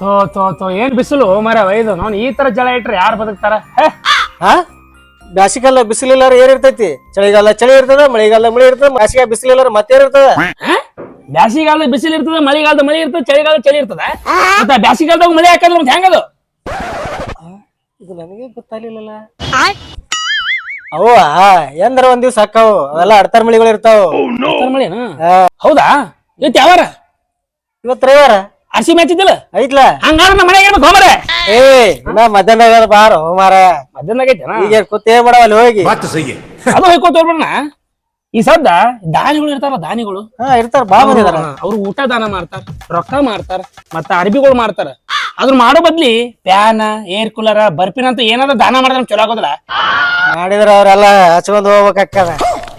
ತೋ ತೋ ತೋ ಏನ್ ಬಿಸಿಲು ಮರ ಇದು ನಾನು ಈ ತರ ಜಳ ಇಟ್ರೆ ಯಾರು ಬದುಕ್ತಾರ? ಹೇ? ಹಾ ಬ್ಯಾಸಿಗಾಲ ಬಿಸಿಲಿಲ್ಲಾರ ಏನ್ ಇರ್ತೈತಿ? ಚಳಿಗಾಲ ಚಳಿ ಇರ್ತದ ಮಳೆಗಾಲ ಮಳೆ ಇರ್ತದ ಬ್ಯಾಸಿಗ ಬಿಸಿಲಿಲ್ಲಾರ ಮತ್ತೆ ಇರ್ತದ? ಬ್ಯಾಸಿಗಾಲದ ಬಿಸಿಲು ಇರ್ತದ ಮಳೆಗಾಲದ ಮಳೆ ಇರ್ತದ ಚಳಿಗಾಲ ಚಳಿ ಇರ್ತದ? ಮತ್ತೆ ಬ್ಯಾಸಿಗಾಲದಾಗ ಮಳೆ ಹಾಕಂದ್ರೆ ಮತ್ತೆ ಹೆಂಗದು? ಇದು ನನಗೆ ಗೊತ್ತಾಗ್ಲಿಲ್ಲ ಅವ ಎಂದ್ರ ಒಂದ್ ದಿವ್ಸ ಹಾಕಾವು. ಅವೆಲ್ಲ ಅಡ್ತಾರ ಮಳಿಗಳು ಇರ್ತಾವ. ಮಳೆನಾ? ಹೌದಾ? ಇವತ್ತು ಯಾವಾರ? ಇವತ್ತು ರವಿವಾರ. ಅರ್ಸಿ ಮ್ಯಾಚ್ ಐತ್ಲ? ಹಂಗಾರ ನಮ್ಮ ಮನೆಗೆ ಹೋಮರೆ. ಏ ನಾ ಮಧ್ಯಾಹ್ನ ಬಾರ ಹೋಮಾರ. ಮಧ್ಯಾಹ್ನ ಆಗೈತೆ ಈಗ ಅಲ್ಲಿ ಹೋಗಿ? ಅದು ಹೋಯ್ಕೋ ಈ ಸದ್ದ ದಾನಿಗಳು ಇರ್ತಾರ ದಾನಿಗಳು. ಹಾ ಇರ್ತಾರ ಬಾ ಅವ್ರು ಊಟ ದಾನ ಮಾಡ್ತಾರ ರೊಕ್ಕ ಮಾಡ್ತಾರ ಮತ್ತ ಅರ್ಬಿಗಳು ಮಾಡ್ತಾರ. ಅದ್ರ ಮಾಡೋ ಬದ್ಲಿ ಫ್ಯಾನ್ ಏರ್ ಕೂಲರ್ ಬರ್ಪಿನಂತ ಏನಾದ್ರು ದಾನ ಮಾಡಿದ್ರೆ ಚಲೋ ಆಗೋದಿಲ್ಲ. ಮಾಡಿದ್ರ ಅವ್ರೆಲ್ಲ ಹಚ್ಕೊಂಡ್ ಹೋಗ್ಬೇಕಾಕ್ಕದ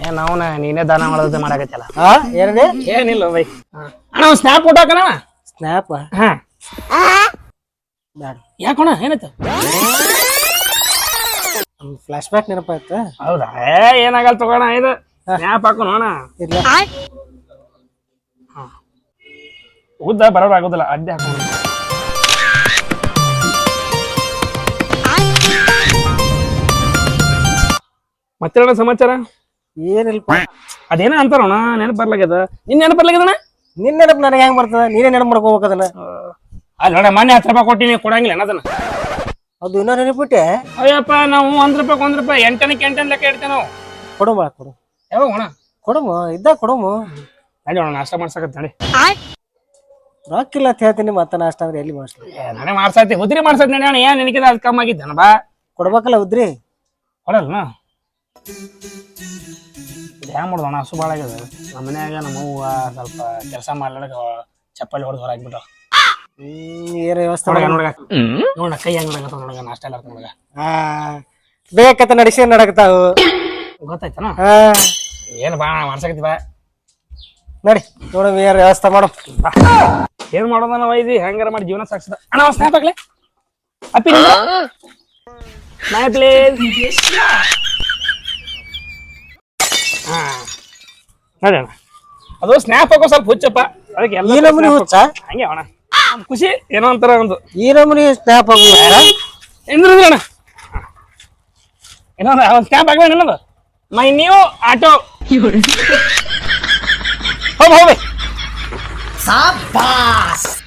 ಏನ್ ಅವನ ನೀನೇ ದಾನ ಮಾಡೋದ್ ಮಾಡಕತ್ತಲ್ಲ. ಏನಿಲ್ಲ ಬೈ. ಅಣ್ಣ ಸ್ನಾಪ್ ಊಟ ಹಾಕಣ ಸ್ನ್ಯಾಪ್ ಹಾ ಬ್ಯಾಡ. ಯಾಕೋಣ ಏನಾಯ್ತು ಫ್ಲಾಶ್ ಬ್ಯಾಕ್ ನೆನಪಾಯ್ತ? ಹೌದಾ? ಏ ಏನಾಗಲ್ಲ ತಗೋಣ ಇದು ಸ್ನ್ಯಾಪ್ ಹಾಕೋಣ ಅಣ್ಣ. ಇಲ್ಲ ಉದ್ದ ಬರೋರು ಆಗೋದಿಲ್ಲ ಅಡ್ಡಿ ಹಾಕೋಣ. ಮತ್ತೆ ಸಮಾಚಾರ? ಏನಿಲ್ಪ ಅದೇನ ಅಂತಾರಣ ನೆನಪು ಬರ್ಲಾಗ್ಯದ? ನಿನ್ ನೆನಪು ಬರ್ಲಾಗ್ಯದಣ್ಣ ನಿನ್ ನೆನಪು ನನಗೆ ಹೆಂಗ್ ಬರ್ತದ? ನೀನೇ ನೆನಪು ಮಾಡ್ಕೋಬೇಕು ಅದನ್ನ. ಅಲ್ಲಿ ನೋಡ ಮೊನ್ನೆ ಹತ್ತು ರೂಪಾಯಿ ಕೊಟ್ಟಿನಿ ಕೊಡಂಗಿಲ್ಲ ಏನ್ ಅದನ್ನ? ಅದು ಇನ್ನೂ ನೆನಪಿಟ್ಟೆ ಅಯ್ಯಪ್ಪ ನಾವು ಒಂದ್ ರೂಪಾಯಿ ಒಂದ್ ರೂಪಾಯಿ ಎಂಟನಕ್ಕೆ ಎಂಟನ್ ಲೆಕ್ಕ ಇಡ್ತೇವೆ ನಾವು. ಕೊಡು ಬಾ ಕೊಡು ಯಾವಾಗ ಅಣ್ಣ ಕೊಡಮು ಇದ್ದ ಕೊಡಮು. ನಡಿ ಅಣ್ಣ ನಾಷ್ಟ ಮಾಡ್ಸಕತ್ತ ನಡಿ ರೊಕ್ಕಿಲ್ಲ ಅಂತ ಹೇಳ್ತೀನಿ ಮತ್ತೆ ನಾಷ್ಟ ಅಂದ್ರೆ ಎಲ್ಲಿ ಮಾಡಿಸ್ಲಿ? ಏ, ನಾನೇ ಮಾಡ್ಸತ್ತಿ ಉದ್ರಿ ಮಾಡ್ಸತ್ತೆ ನಡಿ ಅಣ್ಣ ಏನ್ ನಿನಕಿದ ಅದು ಕಮ್ಮಿ ಆಗಿದ್ದಾನ ಬಾ. ಕೊಡ್ಬೇಕಲ್ಲ ಉದ್ರಿ? ಕೊಡಲ್ಲ ಹ್ಯಾಂಗ ಅಣ್ಣ? ಹಸು ಭಾಳ ಆಗಿದೆ ನಮ್ಮ ಮನ್ಯಾಗ ನಮ್ಮ ಅವ್ವ ಸ್ವಲ್ಪ ಕೆಲಸ ಮಾಡ್ಲಾಡಕ ಚಪ್ಪಲಿ ಹೊಡೆದು ಹೊರಾಕ್ಬಿಟ್ಟು ಹ್ಮ್ ಏನ್ ವ್ಯವಸ್ಥೆ ನೋಡಗ ನೋಡಗ. ನೋಡ ಕೈ ಹೆಂಗ್ ನೋಡಕ ನೋಡಗ ನಾಷ್ಟ ಎಲ್ಲ ನೋಡಗ. ಆ ಬೇಕತ್ತ ನಡೆಸಿ ನಡಕತ್ತಾವು ಗೊತ್ತಾಯ್ತನ? ಏನು ಬಾ ಮಾಡ್ಸಕತ್ತಿ ಬಾ. ನಡಿ ನೋಡಮ್ ಏನ್ ವ್ಯವಸ್ಥೆ ಮಾಡು ಬಾ. ಏನ್ ಮಾಡೋದ ನಾವು ಇದು ಹೆಂಗಾರ ಮಾಡಿ ಜೀವನ ಸಾಕ್ಸದ ಅಣ್ಣ ಸ್ನ್ಯಾಪ್ ಹಾಕ್ಲೆ ಅಪ್ಪಿ ಸ್ನ್ಯಾಪ್ಲೇ ಹಾ ನೋಡಿ ಅಣ್ಣ ಅದು ಸ್ನ್ಯಾಪ್ ಹಾಕೋ ಸ್ವಲ್ಪ ಹುಚ್ಚಪ್ಪ. ಅದಕ್ಕೆ ಎಲ್ಲ ಈ ನಮೂನಿ ಹುಚ್ಚ? ಹಂಗೆ ಅಣ್ಣ. ಒಂದ್ ಖುಷಿ ಏನೋ ಒಂಥರ ಒಂದು. ಈ ನಮೂನಿ ಸ್ನ್ಯಾಪ್ ಆಗುವ ಎಂದ್ರಿ ಅಣ್ಣ. ಏನೋ ಒಂದು ಸ್ನ್ಯಾಪ್ ಹಾಕ್ಬೇಡ ಏನದು ಮೈ ನೀವು ಆಟೋ. ಹೋಗ್ ಹೋಗಿ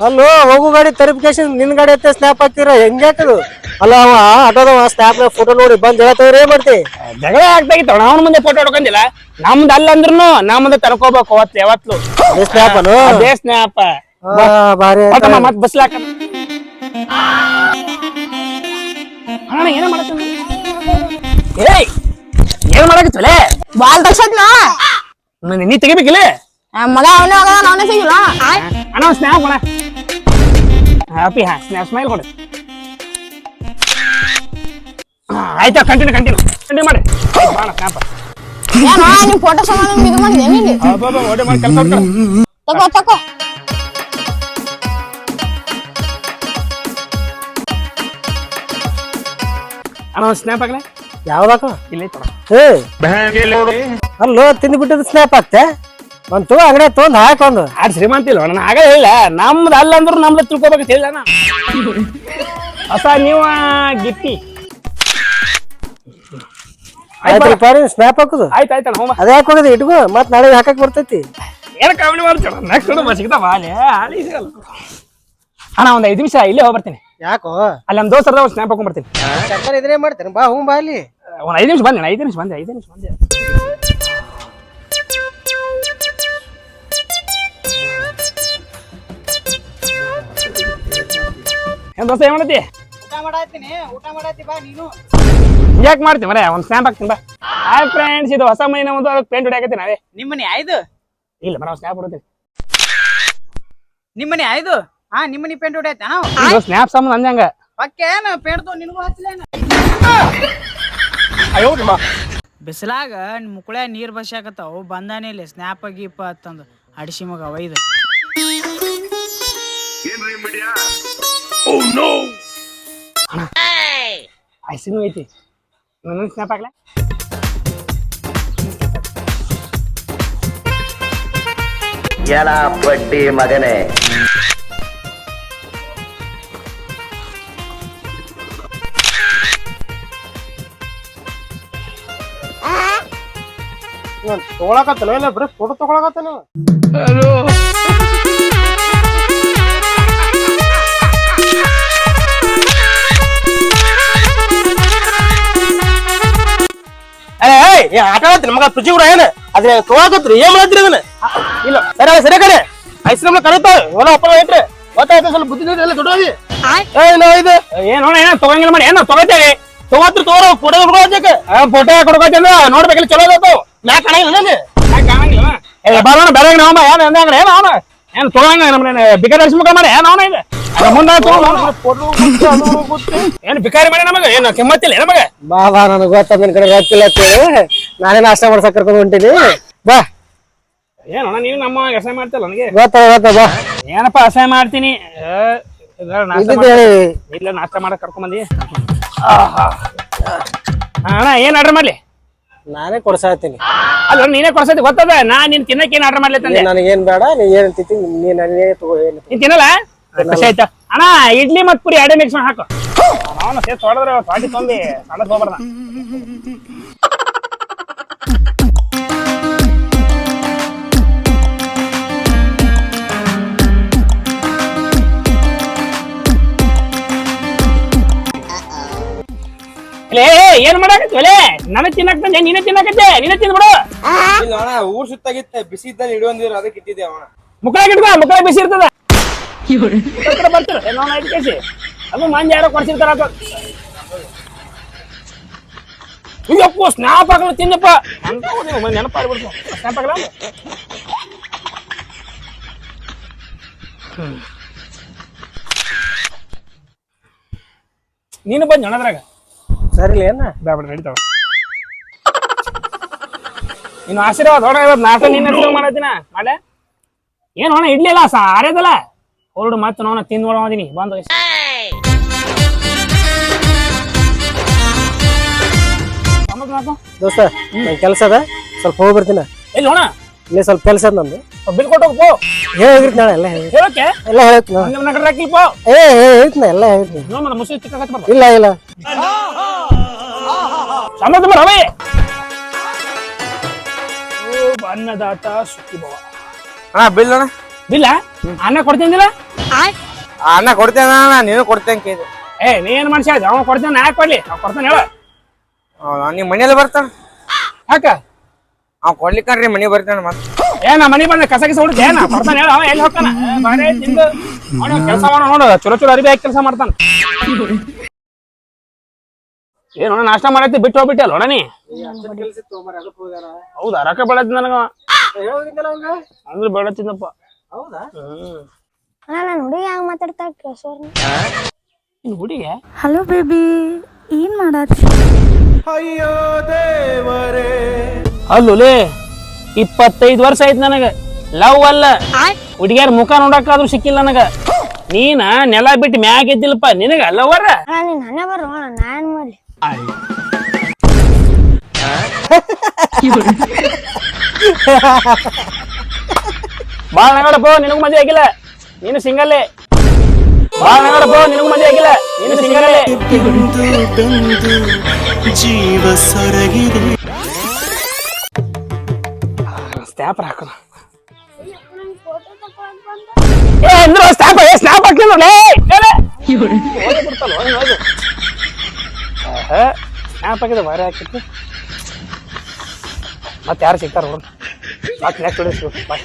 ಅಲ್ಲೋ ಹೋಗು ಗಾಡಿ ತರಿಫಿಕೇಶನ್ ನಿನ್ ಗಾಡಿ ಹತ್ತೆ ಸ್ನ್ಯಾಪ್ ಹಾಕ್ತೀರ? ಹೆಂಗ್ಯಾಕದು ಅಲ್ಲ ಅವ ಆಟೋದವ ಸ್ನ್ಯಾಪ್ ಫೋಟೋ ನೋಡಿ ಬಂದ್ ಹೇಳ್ತಾವ್ರ ಏನ್ ಮಾಡ್ತಿ? ಜಗಳ ಆಗ್ತಾಗಿತ್ತು ಅವನ ಮುಂದೆ ಫೋಟೋ ಹೊಡ್ಕೊಂಡಿಲ್ಲ. ನಮ್ದು ಅಲ್ಲ ಅಂದ್ರೂ ನಮ್ದು ತರ್ಕೋಬೇಕು ಅವತ್ತು ಯಾವತ್ತು? ಅದೇ ಸ್ನ್ಯಾಪ್ ಅನು? ಅದೇ ಸ್ನ್ಯಾಪ ಆ, ಆಯ್ತು. ಮತ್ ಬಸ್ಲಾಕ ಅಣ್ಣ ಏನ ಏಯ್ ಏನ್ ಮಾಡಕತ್ತಲೆ ಬಾಲ್ ತಗ್ಸತ್ನಾ ನೀ ತೆಗಿಬೇಕಿಲ್ಲ? ಮಗ ಅವನೇ ಹೋಗದ ಅವನೇ ಸಿಗಿಲ್ಲ ಅಣ್ಣ ಸ್ನ್ಯಾಪ್ ಕೊಡ. ಹ್ಯಾಪಿ ಹಾ ಸ್ನ್ಯಾಪ್ ಸ್ಮೈಲ್ ಕೊಡು. ಆಯ್ತಾ ಕಂಟಿನ್ಯೂ ಕಂಟಿನ್ಯೂ ಕಂಟಿನ್ಯೂ ಮಾಡಿ. ಬಾಣ ಏನೋ ನಿಮ್ ಫೋಟೋ ಸಂಬಂಧ ಇದು ಮಾಡಿ ಏನಿಲ್ಲ ಓಡಿ ಮಾಡಿ ಕೆಲಸ ತಗೋ ತಗೋ. ಅಣ್ಣ ಸ್ನ್ಯಾಪ್ ಆಗಲೇ ಯಾವ್ದಾಕ? ಇಲ್ಲೇ ತೊಡ ಏ ಅಲ್ಲೋ ತಿಂದು ಬಿಟ್ಟದ ಸ್ನ್ಯಾಪ್ ಹಾಕ್ತೆ ಒಂದ್ ತಗೋ ಅಂಗಡಿ ತೊಗೊಂಡ್ ಹಾಕೊಂದು ಆಡ್ ಶ್ರೀಮಂತ ಇಲ್ಲ ನಾನು ಆಗ ಹೇಳಿಲ್ಲ. ನಮ್ದು ಅಲ್ಲ ಅಂದ್ರು ನಮ್ದು ತಿಳ್ಕೊಬೇಕು ಹೇಳಿಲ್ಲ ನಾ ಹೊಸ ನೀವು ಗಿಟ್ಟಿ ಆಯ್ತು ರೂಪಾಯಿ ಸ್ನ್ಯಾಪ್ ಹಾಕುದು. ಆಯ್ತು ಆಯ್ತು ಹೋಮ. ಅದೇ ಹಾಕೋದು ಇಟ್ಕೋ ಮತ್ತೆ ನಾಳೆ ಹಾಕಕ್ ಬರ್ತೈತಿ. ಏನು ಕಾಮಿಡಿ ಮಾಡ್ತೀರ ನೆಕ್ಸ್ಟ್ ನೋಡು ಸಿಗ್ತಾವ ಅಲ್ಲಿ ಅಲ್ಲಿ ಸಿಗಲ್ಲ ಅಣ್ಣ ಒಂದು ಐದು ನಿಮಿಷ ಇಲ್ಲೇ ಹೋಗಿ ಬರ್ತೀನಿ ಯಾಕೋ? ಅಲ್ಲಿ ನಮ್ಮ ದೋಸ್ತರದ ಒಂದು ಸ್ನ್ಯಾಪ್ ಹಾಕೊಂಡ್ ಬರ್ತೀನಿ. ಚಕ್ಕರ್ ಇದ್ರೆ ಮಾಡ್ತೇನೆ ಬಾ ಹ್ಞೂ ಬಾ ಅಲ್ಲಿ. ಒಂದು ಐದು ನಿಮಿಷ ಬಂದೆ ಐದು ನಿಮಿಷ ಬಂದೆ ಐದು ನಿಮಿಷ ಬಂದೆ ಏನ್ ದೋಸ್ತ ಏನ್ ಮಾಡತ್ತಿ? ಊಟ ಮಾಡತ್ತೀನಿ ಊಟ ಮಾಡತ್ತಿ ಬಾ ನೀನು. ಯಾಕೆ ಮಾಡ್ತೀವಿ ಮರೇ? ಒಂದು ಸ್ನ್ಯಾಪ್ ಹಾಕ್ತೀನಿ ಬಾ. ಹಾಯ್ ಫ್ರೆಂಡ್ಸ್ ಇದು ಹೊಸ ಮೈನ ಒಂದು ಅದಕ್ಕೆ ಪೇಂಟ್ ಹೊಡಿಯಾಕತ್ತೀನಿ ನಾವೇ. ನಿಮ್ಮನೆ ಆಯ್ದು? ಇಲ್ಲ ಮರ ಸ್ನ್ಯಾಪ್ ಹೊಡ್ತೀನಿ. ನಿಮ್ಮನೆ ಆಯ್ದು? ಹಾ ನಿಮ್ಮನಿ ಪೇಂಟ್ ಹೊಡ್ಯಾತ ಇದು ಸ್ನ್ಯಾಪ್ ಸಂಬಂಧ ಅಂದಂಗ ಪಕ್ಕೇನ ಪೇಂಟ್ ತೋ ನಿನಗೂ ಹಚ್ಚಲೇನ ಅಯ್ಯೋ ಬಾ ಬಿಸಿಲಾಗ ಮುಕ್ಕಳ ನೀರ್ ಬಸ್ಯಾಕತ್ತಾವು ಬಂದಾನೆ ಇಲ್ಲಿ ಸ್ನ್ಯಾಪ್ ಗೀಪ ಅಂತಂದು ಅಡಿಸಿ ಮಗ ಒಯ್ದು. ಐಸಿನೂ ಐತಿ. பார்க்கல ஏலா பட்டி மகனே ತಗೊಳಕತ್ತಲ್ಲ ಇಲ್ಲ ಬರೀ ಫೋಟೋ ತಗೊಳಕತ್ತಲ್ಲ ಹಲೋ ಏ ಆಟ ಆಡತ್ರಿ ಮಗ ತುಜಿ ಕೂಡ ಏನ? ಅದ್ರ ತಗೊಳಕತ್ರಿ ಏನ್ ಮಾಡತ್ರಿ ಅದನ್ನ? ಇಲ್ಲ ಸರಿ ಸರಿ ಕಡೆ ಐಸ್ ನಮ್ಗೆ ಕರೀತಾವ ಹೊಲ ಒಪ್ಪಳ ಐತ್ರಿ ಗೊತ್ತಾಯ್ತು ಸ್ವಲ್ಪ ಬುದ್ಧಿ ಎಲ್ಲ ದೊಡ್ಡವಾಗಿ. ಏ ನೋ ಇದು? ಏನೋ ಏನ ತಗೊಂಗಿಲ್ಲ ಮಾಡಿ ಏನ ತಗೋತೇವೆ ತಗೋತ್ರಿ ತಗೋರ ಫೋಟೋ ಹುಡ್ಕೊಳಕ್ಕೆ ಫೋಟೋ ಕೊಡ್ಕೋತೇಂದ್ರ ನೋಡ್ಬೇಕಲ್ಲಿ ಚಲೋ ಮ್ಯಾಕ್ ಕಾಣಂಗಿಲ್ಲ ಏ ಬರೋಣ ಬೇರೆ ನಾವ ಏನ್ ಅಂದಂಗ್ರ ಏನ. ಏನ್ ತಗೊಂಗ ನಮ್ನ ಬಿಕಾರಿ ಮುಖ ಮಾಡಿ ಏನ್ ಅವನ ಇದು? ಮುಂದ ಏನ್ ಬಿಕಾರಿ ಮಾಡಿ ನಮಗ? ಏನ್ ಕೆಮ್ಮತ್ತಿಲ್ಲ ನಮಗ? ಬಾ ಬಾ ನನಗೆ ಗೊತ್ತ ನಿನ್ ಕಡೆ ಗೊತ್ತಿಲ್ಲ ಅಂತೇಳಿ ನಾನೇ ನಾಷ್ಟ ಮಾಡ್ಸಕ್ ಕರ್ಕೊಂಡ್ ಹೊಂಟೀನಿ. ಬಾ. ಏನ ನೀನು ನಮ್ಮ ಅಸಹ್ಯ ಮಾಡ್ತಿಲ್ಲ ನನಗೆ? ಗೊತ್ತ ಗೊತ್ತ ಬಾ. ಏನಪ್ಪ ಅಸಹ್ಯ ಮಾಡ್ತೀನಿ? ಇಲ್ಲ ನಾಷ್ಟ ಮಾಡಕ್ ಕರ್ಕೊಂಡ್ ಬಂದಿ. ಅಣ್ಣ ಏನ್ ಆರ್ಡರ್ ಮಾಡ್ಲಿ? ನಾನೇ ಕೊಡ್ಸಾತೀನಿ ಅಲ್ಲ ನೀನೇ ಕೊಡ್ಸೈತಿ ಗೊತ್ತದ? ನಾ ನೀನ್ ತಿನ್ನಕ್ ಏನ್ ಆರ್ಡರ್ ಮಾಡ್ಲಿ ತಂದೆ? ನನಗೇನ್ ಬೇಡ ನೀ ಏನ್ ತಿಂತಿ ನೀ ನನಗೆ ತಗೋ ಏನು ನೀನ್ ತಿನ್ನಲ್ಲ? ಖುಷಿ ಆಯ್ತಾ. ಅಣ್ಣ ಇಡ್ಲಿ ಮತ್ ಪುರಿ ಎರಡೇ ಮಿಕ್ಸ್ ಮಾಡಿ ಹಾಕು. ಅವನು ಸೇತ್ ಹೊಡೆದ್ರೆ ಪಾಟಿ ತೊಂಬಿ ಹೋಗ್ಬಾರ್ದ. ಏ ಏನ್ ಮಾಡಾಕತ್ತಿ ಒಲೆ? ನನಗ್ ತಿನ್ನಕ್ ತಂದೆ ನೀನೇ ತಿನ್ನಕತ್ತೆ ನೀನೇ ತಿಂದ್ಬಿಡು. ಇಲ್ಲ ಅಣ್ಣ ಊರ್ ಸುತ್ತಾಗಿತ್ತ ಬಿಸಿ ಇದ್ದಲ್ಲಿ ಇಡುವಂದಿರ ಅದಕ್ಕೆ ಇಟ್ಟಿದ್ದೆ ಅಣ್ಣ ಮುಕ್ಕಳ ಗಿಡ್ಕ ಮುಕ್ಕಳ ಬಿಸಿ ಇರ್ತದ. ಬರ್ತೀರ. ಏನೋ ಐದು ಕೇಸಿ ಅದು ಮಂದಿ ಯಾರೋ ಕೊಡ್ಸಿರ್ತಾರ ಅದು ಅಯ್ಯಪ್ಪ ಸ್ನ್ಯಾಪ್ ಹಾಕಲು ತಿನ್ನಪ್ಪ. ನೆನಪಾಗ್ಬಿಡ್ತು ಸ್ನ್ಯಾಪ್ ಹಾಕಲ್ಲ? ನೀನು ಬಂದು ಅದ್ರಾಗ. ಸರಿ ಏನ? ಬೇಡ ನಡೀತಾವ. ಇನ್ನು ಆಶೀರ್ವಾದ ಹೊಡ ಇವತ್ತು ನಾಟ ನಿನ್ನ ಹೆಸರು ಮಾಡತ್ತೀನ ಮಾಡೆ ಏನು ಅಣ್ಣ ಇಡ್ಲಿಲ್ಲ ಸಾರ್ಯದಲ್ಲ ಹೊರಡು ಮತ್ತೆ ನೋಣ ತಿಂದ್ ನೋಡೋದಿನಿ ಬಂದ. ದೋಸ್ತ ಕೆಲ್ಸ ಅದ ಸ್ವಲ್ಪ ಹೋಗಿ ಬರ್ತೀನಿ. ಎಲ್ಲಿ ನೋಣ ಇಲ್ಲಿ ಸ್ವಲ್ಪ ಕೆಲಸ ಅದ ನಂದು ಬಿಲ್ ಕೊಟ್ಟು ಹೇಳಿದ್ರಿ ನಾಳೆ ಎಲ್ಲ ಹೇಳಕ್ಕೆ ಎಲ್ಲ ಹೇಳ್ತೀನಿ ಏ ಎಲ್ಲ ಇಲ್ಲ ಇಲ್ಲ. ರವಿ. ಅನ್ನದಾತ ಸುಖಿ ಭವ ಅಣ್ಣ ಬಿಲ್ ಅಣ್ಣ? ಬಿಲ್ಲ? ಅನ್ನ ಕೊಡ್ತೇನಿಲ್ಲ ಅಣ್ಣ ಕೊಡ್ತೇನ ನೀನು ಕೊಡ್ತೇನೆ ಕೇಳಿ ಏ ನೀ ಏನ್ ಮನುಷ್ಯ ಅವ ಕೊಡ್ತೇನೆ ನಾ ಯಾಕೆ ಕೊಡ್ಲಿ? ಅವ್ ಕೊಡ್ತಾನೆ ಹೇಳ. ನೀನ್ ನಿಮ್ಮ ಮನೇಲಿ ಬರ್ತಾನ ಯಾಕ? ಅವ್ ಕೊಡ್ಲಿಕ್ಕನ್ರಿ ಮನೆ ಬರ್ತಾನೆ ಮತ್ತೆ. ಏ ನಾ ಮನಿ ಬಂದ ಕಸ ಕಿಸ ಹುಡುಕ್ತೆ ಏನ ಕೊಡ್ತಾನೆ ಹೇಳ. ಅವ ಎಲ್ಲಿ ಹೋಗ್ತಾನ? ಕೆಲಸ ಮಾಡ ನೋಡು ಚಲೋ ಚಲೋ ಅರಿವಿ ಹಾಕಿ ಕೆಲಸ ಮಾಡ್ತಾನ. ಏನು ನಾಷ್ಟ ಮಾಡತ್ತಿ ಬಿಟ್ಟು ಹೋಗ್ಬಿಟ್ಟೆ ಅಲ್ಲ ನೀ ಹೌದಾ? ರೊಕ್ಕ ಬೆಳತ್ತಿ ನನಗ ಅಂದ್ರೆ ಬೆಳತ್ತಿದ್ದಪ್ಪ ಹೌದಾ? ಅಣ್ಣ ನಾನು ಹುಡುಗಿ ಹಂಗ ಮಾತಾಡ್ತಾ ಕೇಸೋರ್ನ ಇನ್ನು ಹುಡುಗಿ ಹಲೋ ಬೇಬಿ ಏನ್ ಮಾಡತ್ತಿ ಅಲ್ಲುಲೇ ಇಪ್ಪತ್ತೈದು ವರ್ಷ ಆಯ್ತು ನನಗ. ಲವ್ ಅಲ್ಲ. ಹುಡುಗಿಯರ ಮುಖ ನೋಡಕ್ಕಾದ್ರೂ ಸಿಕ್ಕಿಲ್ಲ ನನಗ. ನೀನ ನೆಲ ಬಿಟ್ಟು ಮ್ಯಾಗ ಇದ್ದಿಲ್ಲಪ್ಪ ನಿನಗ ಲವರ ನಾನು ನೀನ್ ಅಣ್ಣ ನಾನ್ ಮಾಡ್ಲಿ? ಬಾಳ ನಗಡಪ್ಪ ನಿನಗೂ ಮದ್ವೆ ಆಗಿಲ್ಲ. ನೀನು ಸಿಂಗಲ್ಲೇ ಬಾಳ ನಗಡಪ್ಪ ನಿನಗೂ ಮದ್ವೆ ಆಗಿಲ್ಲ. ನೀನು ಸಿಂಗಲ್ಲೇ ಜೀವ ಸೊರಗಿದೆ ಸ್ಟ್ಯಾಪರ್ ಹಾಕೋಣ ಏ, ಅಂದ್ರೆ ಸ್ಟ್ಯಾಪ್ ಏ ಸ್ನ್ಯಾಪ್ ಹಾಕ್ಲಿ ನೋಡ್ಲೇ ಸ್ನ್ಯಾಪ್ ಹಾಕಿದ ಭಾರಿ ಹಾಕಿತ್ತು ಮತ್ತೆ ಯಾರು ಸಿಗ್ತಾರ ನೋಡು. ಮತ್ತೆ ನೆಕ್ಸ್ಟ್ ಬಾಯ್